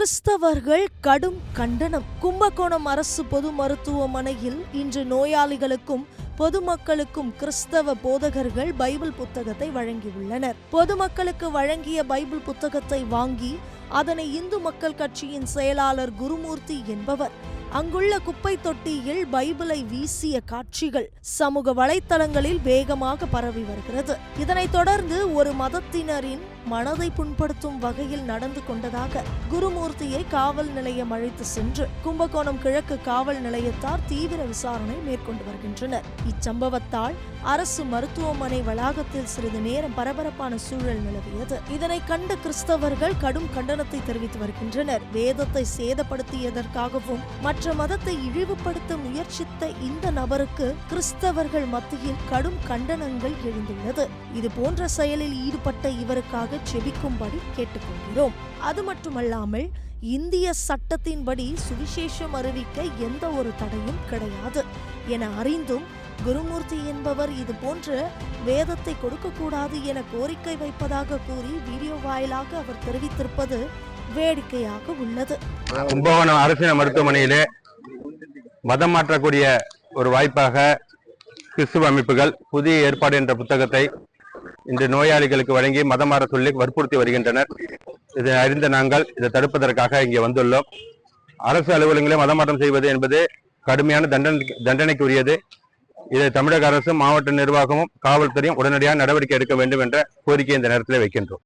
கிறிஸ்தவர்கள் கடும் கண்டனம். கும்பகோணம் அரசு பொது மருத்துவமனையில் இன்று நோயாளிகளுக்கும் பொதுமக்களுக்கும் கிறிஸ்தவ போதகர்கள் பைபிள் புத்தகத்தை வழங்கியுள்ளனர். பொதுமக்களுக்கு வழங்கிய பைபிள் புத்தகத்தை வாங்கி அதனை இந்து மக்கள் கட்சியின் செயலாளர் குருமூர்த்தி என்பவர். அங்குள்ள குப்பை தொட்டியில் பைபிளை வீசிய காட்சிகள் சமூக வலைத்தளங்களில் வேகமாக பரவி வருகிறது. இதனைத் தொடர்ந்து ஒரு மதத்தினரின் மனதை புண்படுத்தும் வகையில் நடந்து கொண்டதாக குருமூர்த்தியை காவல் நிலையம் அழைத்து சென்று கும்பகோணம் கிழக்கு காவல் நிலையத்தார் தீவிர விசாரணை மேற்கொண்டு வருகின்றனர். இச்சம்பவத்தால் அரசு மருத்துவமனை வளாகத்தில் சிறிது நேரம் பரபரப்பான சூழல் நிலவியது. இதனை கண்ட கிறிஸ்தவர்கள் கடும் கண்டனத்தை தெரிவித்து வருகின்றனர். வேதத்தை சேதப்படுத்தியதற்காகவும் மற்ற மதத்தை இழிவுபடுத்த முயற்சித்த இந்த நபருக்கு கிறிஸ்தவர்கள் மத்தியில் கடும் கண்டனங்கள் எழுந்துள்ளது. இது போன்ற செயலில் ஈடுபட்ட இவருக்காக செபிக்கும்படி கேட்டுக்கொள்கிறோம். அது மட்டுமல்லாமல் இந்திய சட்டத்தின்படி சுவிசேஷம் அறிவிக்க எந்த ஒரு தடையும் கிடையாது. என அறிந்தும் குருமூர்த்தி என்பவர் இது போன்ற வேதத்தை கொடுக்கக்கூடாது என கோரிக்கை வைப்பதாக கூறி வீடியோ வாயிலாக அவர் தெரிவித்திருப்பது வேடிக்கையாக உள்ளது. கும்பகோணம் அரசின மருத்துவமனையிலே மதம் மாற்றக்கூடிய ஒரு வாய்ப்பாக கிறிஸ்துவ அமைப்புகள் புதிய ஏற்பாடு என்ற புத்தகத்தை இன்று நோயாளிகளுக்கு வழங்கி மதம் மாற சொல்லி வற்புறுத்தி வருகின்றனர். இதை அறிந்த நாங்கள் இதை தடுப்பதற்காக இங்கே வந்துள்ளோம். அரசு அலுவலகங்களை மதமாற்றம் செய்வது என்பது கடுமையான தண்டனை தண்டனைக்குரியது. இதை தமிழக அரசும் மாவட்ட நிர்வாகமும் காவல்துறையும் உடனடியாக நடவடிக்கை எடுக்க வேண்டும் என்ற கோரிக்கை இந்த நேரத்தில் வைக்கின்றோம்.